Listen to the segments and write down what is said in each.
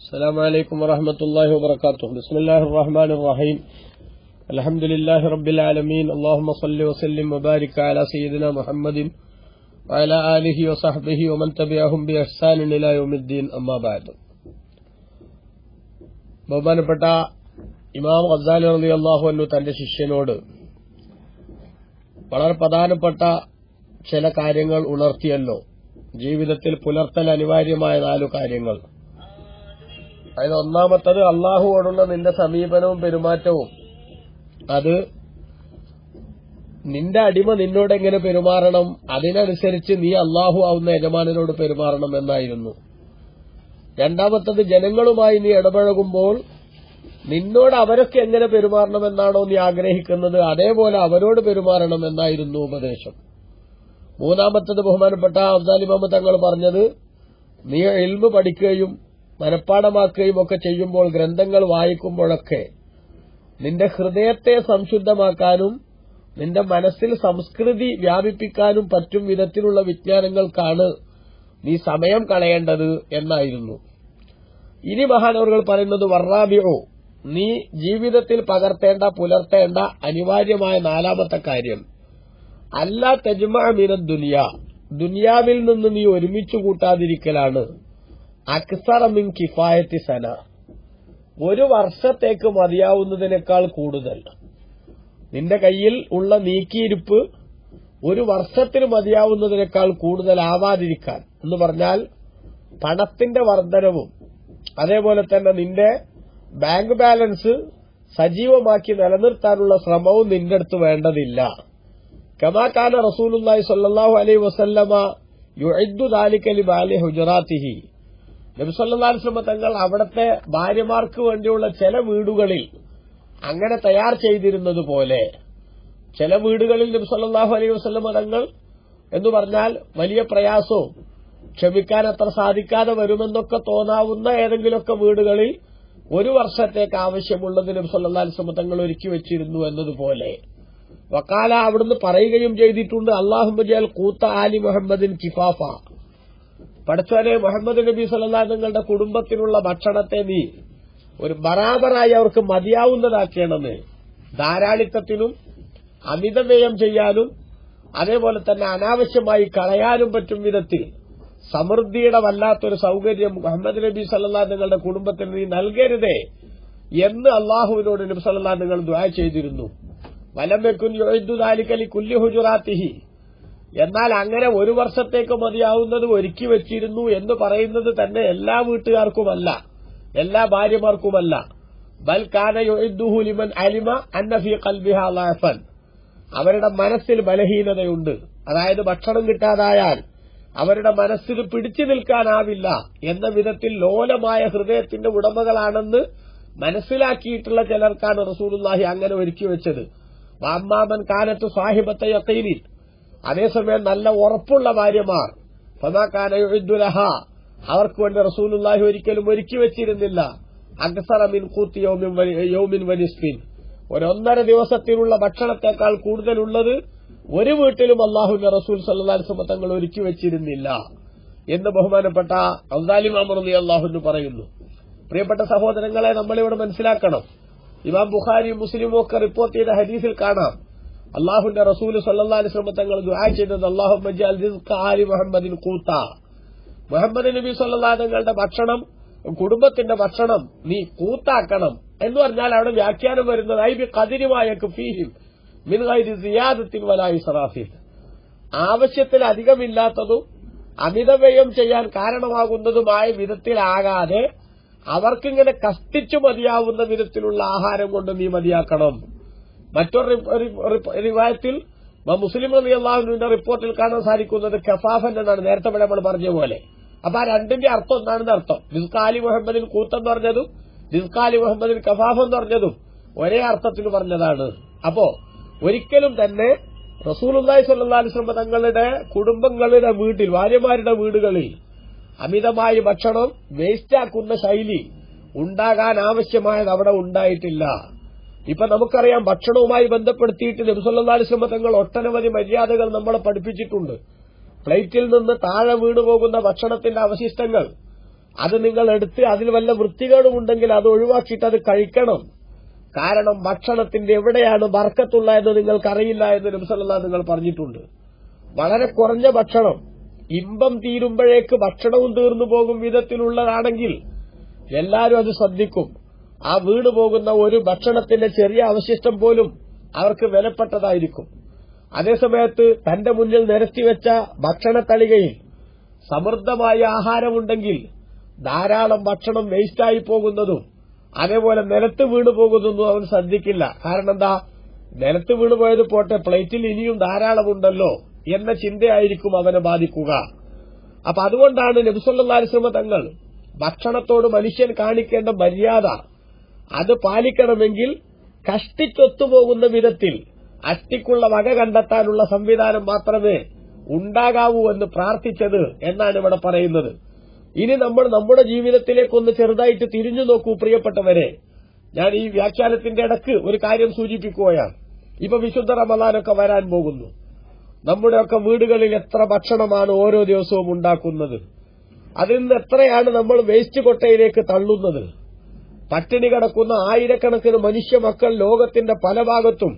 السلام عليكم ورحمة الله وبركاته بسم الله الرحمن الرحيم الحمد لله رب العالمين اللهم صل وسلم وبارك على سيدنا محمد وعلى آله وصحبه ومن تبعهم بإحسان إلى يوم الدين أما بعد ബഹുമാനപ്പെട്ട ഇമാം ഖസാലി റളി അള്ളാഹു അന്നു തന്റെ ശിഷ്യനോട് വളരെ പ്രധാനപ്പെട്ട ചില കാര്യങ്ങൾ ഉണർത്തിയല്ലോ ജീവിതത്തിൽ പുലർത്തൽ അനിവാര്യമായ നാലു കാര്യങ്ങൾ അതിൽ ഒന്നാമത്തത് അള്ളാഹുവോടുള്ള നിന്റെ സമീപനവും പെരുമാറ്റവും. അത് നിന്റെ അടിമ നിന്നോട് എങ്ങനെ പെരുമാറണം? അതിനനുസരിച്ച് നീ അള്ളാഹു ആവുന്ന യജമാനനോട് പെരുമാറണം എന്നായിരുന്നു. രണ്ടാമത്തത് ജനങ്ങളുമായി നീ ഇടപഴകുമ്പോൾ നിന്നോട് അവരൊക്കെ എങ്ങനെ പെരുമാറണമെന്നാണോ നീ ആഗ്രഹിക്കുന്നത് അതേപോലെ അവരോട് പെരുമാറണം എന്നായിരുന്നു ഉപദേശം. മൂന്നാമത്തത് ബഹുമാനപ്പെട്ട അബ്ദാലിമാമ തങ്ങൾ പറഞ്ഞത് നീ എൽമ് പഠിക്കുകയും മനഃപ്പാടമാക്കുകയും ഒക്കെ ചെയ്യുമ്പോൾ ഗ്രന്ഥങ്ങൾ വായിക്കുമ്പോഴൊക്കെ നിന്റെ ഹൃദയത്തെ സംശുദ്ധമാക്കാനും നിന്റെ മനസ്സിൽ സംസ്കൃതി വ്യാപിപ്പിക്കാനും പറ്റും വിധത്തിലുള്ള വിജ്ഞാനങ്ങൾക്കാണ് നീ സമയം കളയേണ്ടത് എന്നായിരുന്നു. ഇനി മഹാനവറുകൾ പറയുന്നത് വർറാബിയോ നീ ജീവിതത്തിൽ പകർത്തേണ്ട പുലർത്തേണ്ട അനിവാര്യമായ നാലാമത്തെ കാര്യം. അല്ല തെജ്മാമിന ദുനിയ ദുനിയാവിൽ നിന്ന് നീ ഒരുമിച്ചു കൂട്ടാതിരിക്കലാണ്. അക്സറമിൻ കിഫായത്തി സന. ഒരു വർഷത്തേക്ക് മതിയാവുന്നതിനേക്കാൾ കൂടുതൽ. നിന്റെ കയ്യിൽ ഉള്ള നീക്കിയിരിപ്പ് ഒരു വർഷത്തിന് മതിയാവുന്നതിനേക്കാൾ കൂടുതൽ ആവാതിരിക്കാൻ എന്ന് പറഞ്ഞാൽ പണത്തിന്റെ വർധനവും അതേപോലെ തന്നെ നിന്റെ ബാങ്ക് ബാലൻസ് സജീവമാക്കി നിലനിർത്താനുള്ള ശ്രമവും നിന്റെ അടുത്ത് വേണ്ടതില്ല. കമാക്കാന റസൂലുല്ലായി സല്ലാഹു അലൈ വസല്ലമ യുഇദ്ദു ദാലിക്കലി ബാലി ഹുജറാത്തിഹി. നബിസല്ലാസ്ലമ തങ്ങൾ അവിടത്തെ ഭാര്യമാർക്ക് വേണ്ടിയുള്ള ചില വീടുകളിൽ അങ്ങനെ തയ്യാർ ചെയ്തിരുന്നത് പോലെ ചില വീടുകളിൽ നബിസ്വല്ലാഹു അലൈഹി വസ്ലമ തങ്ങൾ എന്ന് പറഞ്ഞാൽ വലിയ പ്രയാസവും ക്ഷമിക്കാൻ അത്ര സാധിക്കാതെ വരുമെന്നൊക്കെ തോന്നാവുന്ന ഏതെങ്കിലുമൊക്കെ വീടുകളിൽ ഒരു വർഷത്തേക്ക് ആവശ്യമുള്ളത് നബിസല്ലാസ്ലമ തങ്ങൾ ഒരുക്കി വെച്ചിരുന്നു എന്നതുപോലെ. വക്കാല അവിടുന്ന് പറയുകയും ചെയ്തിട്ടുണ്ട് അള്ളാഹുബജൽ കൂത്ത ആലി മുഹമ്മദിൻ കിഫാഫ. പഠിച്ചവനെ മുഹമ്മദ് നബി സല്ലാ നിങ്ങളുടെ കുടുംബത്തിനുള്ള ഭക്ഷണത്തെ നീ ഒരു ബറാബറായി അവർക്ക് മതിയാവുന്നതാക്കണമെന്ന് ധാരാളിത്തത്തിനും അമിതവ്യയം ചെയ്യാനും അതേപോലെ തന്നെ അനാവശ്യമായി കളയാനും പറ്റും വിധത്തിൽ സമൃദ്ധിയുടെ വല്ലാത്തൊരു സൌകര്യം മുഹമ്മദ് നബി സല്ലാ നിങ്ങളുടെ കുടുംബത്തിന് നീ നൽകരുതേ എന്ന് അള്ളാഹുവിനോട് നബി സല്ലാ നിങ്ങൾ ദ്വാ ചെയ്തിരുന്നു. വലമെക്കുൻ യൊഴുദുദാലിക്കലി കുല്ലി ഹുജുറാത്തിഹി. എന്നാൽ അങ്ങനെ ഒരു വർഷത്തേക്ക് മതിയാവുന്നത് ഒരുക്കി വെച്ചിരുന്നു എന്ന് പറയുന്നത് തന്നെ എല്ലാ വീട്ടുകാർക്കുമല്ല എല്ലാ ഭാര്യമാർക്കുമല്ല. ബൽ കാന ലിമൻ അലിമ അന്നഫി അവരുടെ മനസ്സിൽ ബലഹീനതയുണ്ട്. അതായത് ഭക്ഷണം കിട്ടാതായാൽ അവരുടെ മനസ്സിൽ പിടിച്ചു നിൽക്കാനാവില്ല എന്ന വിധത്തിൽ ലോലമായ ഹൃദയത്തിന്റെ ഉടമകളാണെന്ന് മനസ്സിലാക്കിയിട്ടുള്ള ചിലർക്കാണ് റസൂലുല്ലാഹി അങ്ങനെ ഒരുക്കി വെച്ചത്. വാമ്മാമൻ കാനത്ത് സാഹിബത്തെ യക്കീനിൽ അതേസമയം നല്ല ഉറപ്പുള്ള ഭാര്യമാർ. ഫമാക്കാനയുദ്ദുലഹ അവർക്ക് വേണ്ടി റസൂലുല്ലാഹി ഒരിക്കലും ഒരുക്കി വെച്ചിരുന്നില്ല. അക്സറ മിൻ കൂത്തി യൗമിൻ വനിസ്ഫിൻ ഒരൊന്നര ദിവസത്തിനുള്ള ഭക്ഷണത്തെക്കാൾ കൂടുതലുള്ളത് ഒരു വീട്ടിലും അള്ളാഹുവിന്റെ റസൂൽ സല്ലാസ്മ തങ്ങൾ ഒരുക്കി വെച്ചിരുന്നില്ല. എന്ന് ബഹുമാനപ്പെട്ട അബ്ദാലിമാമി അള്ളാഹുന്ന് പറയുന്നു. പ്രിയപ്പെട്ട സഹോദരങ്ങളെ നമ്മളിവിടെ മനസ്സിലാക്കണം. ഇമാം ബുഖാരി മുസ്ലിമൊക്കെ റിപ്പോർട്ട് ചെയ്ത ഹദീസിൽ കാണാം. അള്ളാഹുന്റെ റസൂൽ സല്ലാ അലിസ്ലമ തങ്ങൾ ദുആ ചെയ്തത് അള്ളാഹു മുഹമ്മദ് നബി സല്ലാ തങ്ങളുടെ ഭക്ഷണം കുടുംബത്തിന്റെ ഭക്ഷണം നീ കൂത്താക്കണം എന്ന് പറഞ്ഞാൽ അവിടെ വ്യാഖ്യാനം വരുന്നത് ഐ ബി കതിരുമായ സറാഫിൽ ആവശ്യത്തിൽ അധികമില്ലാത്തതും അമിതവ്യയം ചെയ്യാൻ കാരണമാകുന്നതുമായ വിധത്തിലാകാതെ അവർക്കിങ്ങനെ കഷ്ടിച്ചു മതിയാവുന്ന വിധത്തിലുള്ള ആഹാരം കൊണ്ട് നീ മതിയാക്കണം. മറ്റൊരു റിവായത്തിൽ മുസ്ലിം അലി അള്ളാഹുവിന്റെ റിപ്പോർട്ടിൽ കാണാൻ സാധിക്കുന്നത് കഫാഫൻ എന്നാണ്. നേരത്തെ നമ്മൾ പറഞ്ഞ പോലെ. അപ്പൊ ആ രണ്ടിന്റെ അർത്ഥം എന്താണെന്ന് അർത്ഥം. റിസ്കാലി മുഹമ്മദിൻ കൂത്തെന്ന് പറഞ്ഞതും റിസ്കാലി മുഹമ്മദിൻ കഫാഫ് എന്ന് പറഞ്ഞതും ഒരേ അർത്ഥത്തിൽ പറഞ്ഞതാണ്. അപ്പോ ഒരിക്കലും തന്നെ റസൂലുല്ലായി സല്ലാ അലിസ്ലമ തങ്ങളുടെ കുടുംബങ്ങളുടെ വീട്ടിൽ ഭാര്യമാരുടെ വീടുകളിൽ അമിതമായ ഭക്ഷണം വേസ്റ്റാക്കുന്ന ശൈലി ഉണ്ടാകാൻ ആവശ്യമായത് അവിടെ ഉണ്ടായിട്ടില്ല. ഇപ്പൊ നമുക്കറിയാം ഭക്ഷണവുമായി ബന്ധപ്പെടുത്തിയിട്ട് നബിസല്ലാസ്ലമ തങ്ങൾ ഒട്ടനവധി മര്യാദകൾ നമ്മളെ പഠിപ്പിച്ചിട്ടുണ്ട്. പ്ലേറ്റിൽ നിന്ന് താഴെ വീണുപോകുന്ന ഭക്ഷണത്തിന്റെ അവശിഷ്ടങ്ങൾ. അത് നിങ്ങൾ എടുത്ത് അതിൽ വല്ല വൃത്തികേടുമുണ്ടെങ്കിൽ അത് ഒഴിവാക്കിയിട്ട് അത് കഴിക്കണം. കാരണം ഭക്ഷണത്തിന്റെ എവിടെയാണ് ബർക്കത്തുള്ള എന്ന് നിങ്ങൾക്കറിയില്ല എന്ന് നബ്സല്ല നിങ്ങൾ പറഞ്ഞിട്ടുണ്ട്. വളരെ കുറഞ്ഞ ഭക്ഷണം. ഇമ്പം തീരുമ്പോഴേക്ക് ഭക്ഷണവും തീർന്നു പോകും വിധത്തിലുള്ളതാണെങ്കിൽ എല്ലാവരും അത് ശ്രദ്ധിക്കും. ആ വീട് പോകുന്ന ഒരു ഭക്ഷണത്തിന്റെ ചെറിയ അവശിഷ്ടം പോലും അവർക്ക് വിലപ്പെട്ടതായിരിക്കും. അതേസമയത്ത് തന്റെ മുന്നിൽ നിരത്തിവെച്ച ഭക്ഷണത്തളികയിൽ സമൃദ്ധമായ ആഹാരമുണ്ടെങ്കിൽ ധാരാളം ഭക്ഷണം വേസ്റ്റായി പോകുന്നതും അതേപോലെ നിലത്ത് വീണു പോകുന്നതും അവൻ ശ്രദ്ധിക്കില്ല. കാരണം എന്താ? നിലത്ത് വീണു പോയത് പോട്ടെ പ്ലേറ്റിൽ ഇനിയും ധാരാളമുണ്ടല്ലോ എന്ന ചിന്തയായിരിക്കും അവനെ ബാധിക്കുക. അപ്പൊ അതുകൊണ്ടാണ് നബിസല്ലാസ്ലമ തങ്ങൾ ഭക്ഷണത്തോട് മനുഷ്യൻ കാണിക്കേണ്ട മര്യാദ അത് പാലിക്കണമെങ്കിൽ കഷ്ടിച്ചൊത്തുപോകുന്ന വിധത്തിൽ അഷ്ടിക്കുള്ള വക കണ്ടെത്താനുള്ള സംവിധാനം മാത്രമേ ഉണ്ടാകാവൂ എന്ന് പ്രാർത്ഥിച്ചത് എന്നാണ് ഇവിടെ പറയുന്നത്. ഇനി നമ്മൾ നമ്മുടെ ജീവിതത്തിലേക്കൊന്ന് ചെറുതായിട്ട് തിരിഞ്ഞു നോക്കൂ പ്രിയപ്പെട്ടവരെ. ഞാൻ ഈ വ്യാഖ്യാനത്തിന്റെ ഇടയ്ക്ക് ഒരു കാര്യം സൂചിപ്പിക്കുകയാണ്. ഇപ്പൊ വിശുദ്ധ റമദാനൊക്കെ വരാൻ പോകുന്നു. നമ്മുടെയൊക്കെ വീടുകളിൽ എത്ര ഭക്ഷണമാണ് ഓരോ ദിവസവും ഉണ്ടാക്കുന്നത്. അതിൽ നിന്ന് എത്രയാണ് നമ്മൾ വേസ്റ്റ് കൊട്ടയിലേക്ക് തള്ളുന്നത്? പട്ടിണി കിടക്കുന്ന ആയിരക്കണക്കിന് മനുഷ്യ മക്കൾ ലോകത്തിന്റെ പല ഭാഗത്തും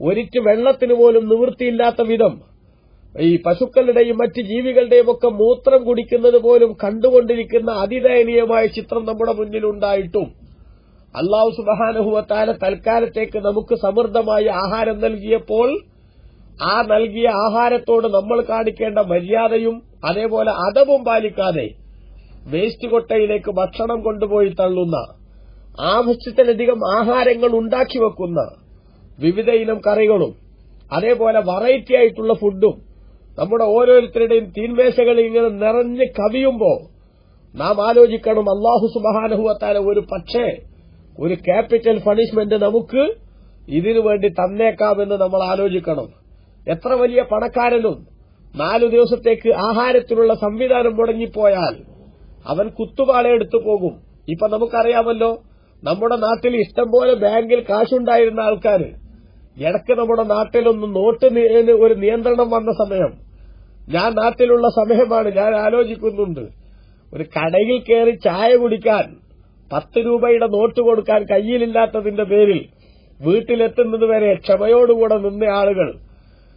ഒരിറ്റ് വെള്ളത്തിന് പോലും നിവൃത്തിയില്ലാത്ത വിധം ഈ പശുക്കളുടെയും മറ്റ് ജീവികളുടെയും ഒക്കെ മൂത്രം കുടിക്കുന്നത് പോലും കണ്ടുകൊണ്ടിരിക്കുന്ന അതിദയനീയമായ ചിത്രം നമ്മുടെ മുന്നിലുണ്ടായിട്ടും അള്ളാഹു സുബഹാനുഹുവത്താല തൽക്കാലത്തേക്ക് നമുക്ക് സമൃദ്ധമായി ആഹാരം നൽകിയപ്പോൾ ആ നൽകിയ ആഹാരത്തോട് നമ്മൾ കാണിക്കേണ്ട മര്യാദയും അതേപോലെ അതവും പാലിക്കാതെ വേസ്റ്റ് കൊട്ടയിലേക്ക് ഭക്ഷണം കൊണ്ടുപോയി തള്ളുന്ന ആവശ്യത്തിലധികം ആഹാരങ്ങൾ ഉണ്ടാക്കി വെക്കുന്ന വിവിധ ഇനം കറികളും അതേപോലെ വെറൈറ്റി ആയിട്ടുള്ള ഫുഡും നമ്മുടെ ഓരോരുത്തരുടെയും തീന്മേശകളിൽ ഇങ്ങനെ നിറഞ്ഞ് കവിയുമ്പോൾ നാം ആലോചിക്കണം അള്ളാഹു സുബാനഹുവത്താല ഒരു പക്ഷേ ഒരു ക്യാപിറ്റൽ പണിഷ്മെന്റ് നമുക്ക് ഇതിനു വേണ്ടി തന്നേക്കാമെന്ന് നമ്മൾ ആലോചിക്കണം. എത്ര വലിയ പണക്കാരനും നാലു ദിവസത്തേക്ക് ആഹാരത്തിനുള്ള സംവിധാനം മുടങ്ങിപ്പോയാൽ അവൻ കുത്തുപാളയെടുത്തു പോകും. ഇപ്പൊ നമുക്കറിയാമല്ലോ നമ്മുടെ നാട്ടിൽ ഇഷ്ടംപോലെ ബാങ്കിൽ കാശുണ്ടായിരുന്ന ആൾക്കാർ ഇടയ്ക്ക് നമ്മുടെ നാട്ടിലൊന്ന് നോട്ട് ഒരു നിയന്ത്രണം വന്ന സമയം. ഞാൻ നാട്ടിലുള്ള സമയമാണ് ഞാൻ ആലോചിക്കുന്നുണ്ട്. ഒരു കടയിൽ കയറി ചായ കുടിക്കാൻ പത്ത് രൂപയുടെ നോട്ട് കൊടുക്കാൻ കയ്യിലില്ലാത്തതിന്റെ പേരിൽ വീട്ടിലെത്തുന്നത് വരെ ക്ഷമയോടുകൂടെ നിന്ന ആളുകൾ.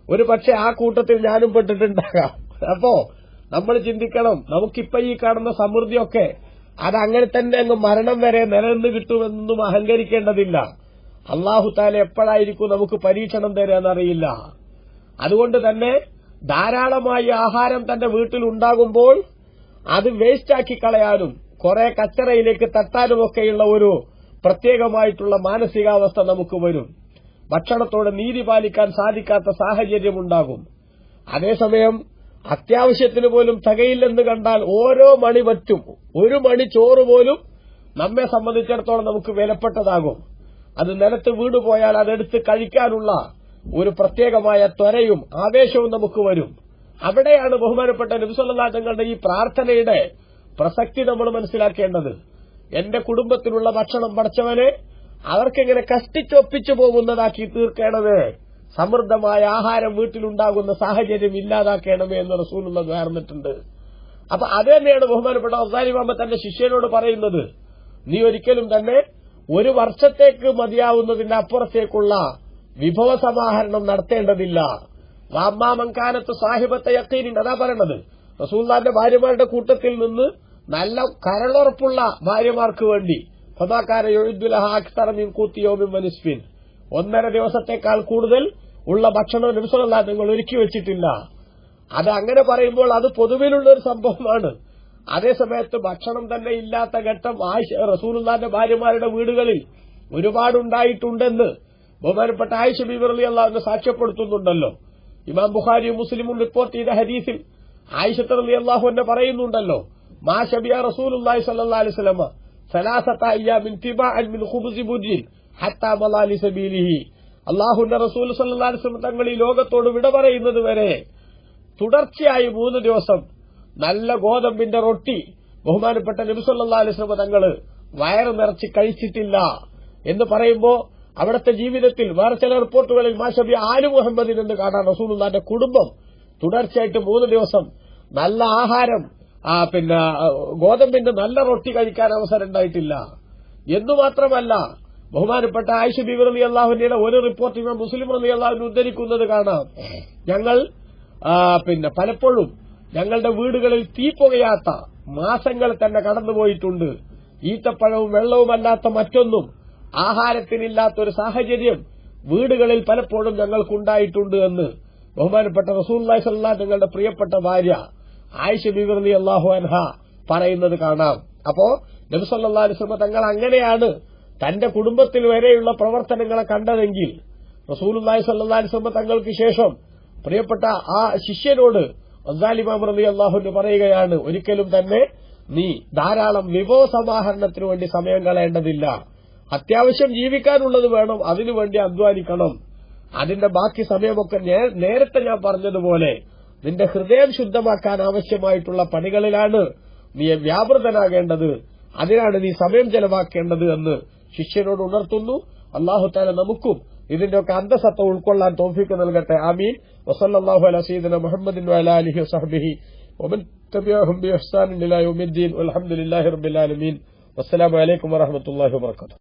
ഒരു പക്ഷെ ആ കൂട്ടത്തിൽ ഞാനും പെട്ടിട്ടുണ്ടാകാം. അപ്പോ നമ്മൾ ചിന്തിക്കണം. നമുക്കിപ്പോ ഈ കാണുന്ന സമൃദ്ധിയൊക്കെ അതങ്ങനെ തന്നെ അങ്ങ് മരണം വരെ നിലനിന്ന് കിട്ടുമെന്നൊന്നും അഹങ്കരിക്കേണ്ടതില്ല. അള്ളാഹു താല എപ്പോഴായിരിക്കും നമുക്ക് പരീക്ഷണം തരാന്നറിയില്ല. അതുകൊണ്ട് തന്നെ ധാരാളമായി ആഹാരം തന്റെ വീട്ടിൽ ഉണ്ടാകുമ്പോൾ അത് വേസ്റ്റാക്കി കളയാനും കുറെ കച്ചറയിലേക്ക് തട്ടാനുമൊക്കെയുള്ള ഒരു പ്രത്യേകമായിട്ടുള്ള മാനസികാവസ്ഥ നമുക്ക് വരും. ഭക്ഷണത്തോടെ നീതി പാലിക്കാൻ സാധിക്കാത്ത സാഹചര്യമുണ്ടാകും. അതേസമയം അത്യാവശ്യത്തിന് പോലും തികയില്ലെന്ന് കണ്ടാൽ ഓരോ മണി പറ്റും. ഒരു മണി ചോറ് പോലും നമ്മെ സംബന്ധിച്ചിടത്തോളം നമുക്ക് വിലപ്പെട്ടതാകും. അത് നിലത്ത് പോയാൽ അതെടുത്ത് കഴിക്കാനുള്ള ഒരു പ്രത്യേകമായ ത്വരയും ആവേശവും നമുക്ക് വരും. അവിടെയാണ് ബഹുമാനപ്പെട്ട നബിസല്ലാ തങ്ങളുടെ ഈ പ്രാർത്ഥനയുടെ പ്രസക്തി നമ്മൾ മനസ്സിലാക്കേണ്ടത്. എന്റെ കുടുംബത്തിലുള്ള ഭക്ഷണം പഠിച്ചവനെ അവർക്കെങ്ങനെ കഷ്ടിച്ചൊപ്പിച്ചു പോകുന്നതാക്കി തീർക്കണമേ സമൃദ്ധമായ ആഹാരം വീട്ടിലുണ്ടാകുന്ന സാഹചര്യം ഇല്ലാതാക്കണമേ എന്ന് റസൂലുള്ള നേർന്നിട്ടുണ്ട് അപ്പൊ അത് തന്നെയാണ് ബഹുമാനപ്പെട്ട അവസാനിമാമ തന്റെ ശിഷ്യനോട് പറയുന്നത് നീ ഒരിക്കലും തന്നെ ഒരു വർഷത്തേക്ക് മതിയാവുന്നതിന്റെ അപ്പുറത്തേക്കുള്ള വിഭവ സമാഹരണം നടത്തേണ്ടതില്ല. വാമ്മാമങ്കാനത്ത് സാഹിബത്തെ യക്കീനിൻ അതാ പറയണത്. റസൂല്ലാന്റെ ഭാര്യമാരുടെ കൂട്ടത്തിൽ നിന്ന് നല്ല കരളുറപ്പുള്ള ഭാര്യമാർക്ക് വേണ്ടി ഫമാക്കാരൻ കൂത്തിയോമിൻ മനുസ്ഫിൻ ഒന്നര ദിവസത്തേക്കാൾ കൂടുതൽ ഉള്ള ഭക്ഷണം നിമിഷമല്ല നിങ്ങൾ ഒരുക്കി വെച്ചിട്ടില്ല. അത് അങ്ങനെ പറയുമ്പോൾ അത് പൊതുവിലുള്ള ഒരു സംഭവമാണ് അതേസമയത്ത് ഭക്ഷണം തന്നെ ഇല്ലാത്ത ഘട്ടം ആയിഷ റസൂലുള്ളാന്റെ ഭാര്യമാരുടെ വീടുകളിൽ ഒരുപാടുണ്ടായിട്ടുണ്ടെന്ന് ബഹുമാനപ്പെട്ട ആയിഷ ബീബർ അലി അള്ളാഹുവിനെ സാക്ഷ്യപ്പെടുത്തുന്നുണ്ടല്ലോ. ഇമാം ബുഖാരിയും മുസ്ലിമും റിപ്പോർട്ട് ചെയ്ത ഹദീസിൽ ആയിഷത്ത് അലി അള്ളാഹു എന്നെ പറയുന്നുണ്ടല്ലോ മാ ഷബിയ റസൂലുള്ളാഹി സ്വല്ലല്ലാഹി അലൈഹി സലാസത്തായി സലാസത്ത അയ്യാമിൻ തിബാഅൻ മിൻ ഖുബ്സി അള്ളാഹുന്റെ റസൂൽ സല്ലാസ്ലം തങ്ങൾ ഈ ലോകത്തോട് വിട പറയുന്നത് വരെ തുടർച്ചയായി മൂന്ന് ദിവസം നല്ല ഗോതമ്പിന്റെ റൊട്ടി ബഹുമാനപ്പെട്ട നബി തങ്ങൾ വയറ് നിറച്ച് കഴിച്ചിട്ടില്ല എന്ന് പറയുമ്പോ അവിടുത്തെ ജീവിതത്തിൽ വേറെ ചില റിപ്പോർട്ടുകളിൽ മാഷബി ആലു മുഹമ്മദിൻ എന്ന് കാണാൻ റസൂലുള്ളാന്റെ കുടുംബം തുടർച്ചയായിട്ട് മൂന്ന് ദിവസം നല്ല ആഹാരം പിന്നെ ഗോതമ്പിന്റെ നല്ല റൊട്ടി കഴിക്കാൻ അവസരം ഉണ്ടായിട്ടില്ല. എന്നു മാത്രമല്ല ബഹുമാനപ്പെട്ട ആയിഷ ബിബി റലി അള്ളാഹുവിന്റെ ഒരു റിപ്പോർട്ട് ഇവ മുസ്ലിം റലി അള്ളാഹുവിന് ഉദ്ധരിക്കുന്നത് കാണാം. ഞങ്ങൾ പിന്നെ പലപ്പോഴും ഞങ്ങളുടെ വീടുകളിൽ തീ പുകയാത്ത മാസങ്ങൾ തന്നെ കടന്നുപോയിട്ടുണ്ട്. ഈത്തപ്പഴവും വെള്ളവുമല്ലാത്ത മറ്റൊന്നും ആഹാരത്തിനില്ലാത്തൊരു സാഹചര്യം വീടുകളിൽ പലപ്പോഴും ഞങ്ങൾക്കുണ്ടായിട്ടുണ്ട് എന്ന് ബഹുമാനപ്പെട്ട റസൂല്ലായി സല്ലാ ഞങ്ങളുടെ പ്രിയപ്പെട്ട ഭാര്യ ആയിഷ ബിബിർലി അള്ളാഹു അൻഹ പറയുന്നത് കാണാം. അപ്പോ നബിസല്ലാ അലിസ്ലമ തങ്ങൾ അങ്ങനെയാണ് തന്റെ കുടുംബത്തിൽ വരെയുള്ള പ്രവർത്തനങ്ങളെ കണ്ടതെങ്കിൽ റസൂലുല്ലാഹി സല്ലാസ്ലമ തങ്ങൾക്ക് ശേഷം പ്രിയപ്പെട്ട ആ ശിഷ്യനോട് അസാലിമാം റബി അള്ളാഹുന് പറയുകയാണ് ഒരിക്കലും തന്നെ നീ ധാരാളം വിഭവ സമാഹരണത്തിനു വേണ്ടി സമയം കളയേണ്ടതില്ല. അത്യാവശ്യം ജീവിക്കാനുള്ളത് വേണം അതിനുവേണ്ടി അധ്വാനിക്കണം. അതിന്റെ ബാക്കി സമയമൊക്കെ നേരത്തെ ഞാൻ പറഞ്ഞതുപോലെ നിന്റെ ഹൃദയം ശുദ്ധമാക്കാൻ ആവശ്യമായിട്ടുള്ള പണികളിലാണ് നീ വ്യാപൃതനാകേണ്ടത്. അതിനാണ് നീ സമയം ചെലവാക്കേണ്ടത് എന്ന് ശിഷ്യനോട് ഉണർത്തുന്നു അള്ളാഹുത്താല നമുക്കും ഇതിന്റെയൊക്കെ അന്തസത്ത ഉൾക്കൊള്ളാൻ തോഫിക്ക് നൽകട്ടെ ആമീൻ വസല്ലാഹു അല സീദന മുഹമ്മദിൻ വഅല അലിഹി വസഹ്ബിഹി ومن تبعهم بإحسان إلى يوم الدين والحمد لله رب العالمين والسلام عليكم ورحمة الله وبركاته